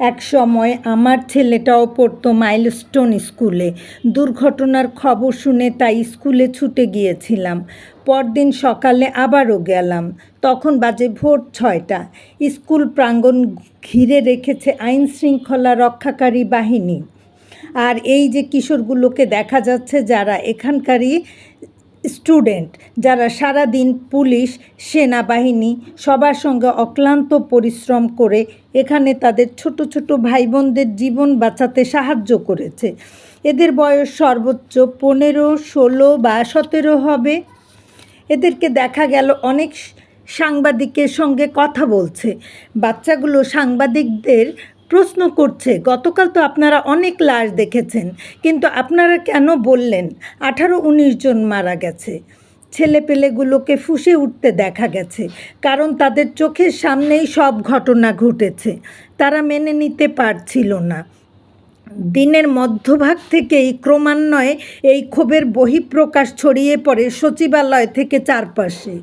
এক সময় আমার ছেলেটাও পড়তো মাইলস্টোন স্কুলে। দুর্ঘটনার খবর শুনে তাই স্কুলে ছুটে গিয়েছিলাম। পরদিন সকালে আবারও গেলাম। তখন বাজে ভোর ছয়টা। স্কুল প্রাঙ্গণ ঘিরে রেখেছে আইন শৃঙ্খলা রক্ষাকারী বাহিনী। আর এই যে কিশোরগুলোকে দেখা যাচ্ছে যারা এখানকারই স্টুডেন্ট যারা সারাদিন পুলিশ, সেনাবাহিনী, সবার সঙ্গে অক্লান্ত পরিশ্রম করে এখানে তাদের ছোট ছোট ভাই বোনদের জীবন বাঁচাতে সাহায্য করেছে। এদের বয়স সর্বোচ্চ পনেরো, ষোলো বা সতেরো হবে। এদেরকে দেখা গেল অনেক সাংবাদিকের সঙ্গে কথা বলছে। বাচ্চাগুলো সাংবাদিকদের প্রশ্ন করছে, গতকাল তো আপনারা অনেক লাশ দেখেছেন, কিন্তু আপনারা কেন বললেন? আঠারো উনিশ জন মারা গেছে। ছেলেপেলেগুলোকে ফুঁসে উঠতে দেখা গেছে, কারণ তাদের চোখের সামনেই সব ঘটনা ঘটেছে। তারা মেনে নিতে পারছিল না। দিনের মধ্যভাগ থেকেই ক্রমান্বয়ে এই ক্ষোভের বহিঃপ্রকাশ ছড়িয়ে পড়ে সচিবালয় থেকে চারপাশে।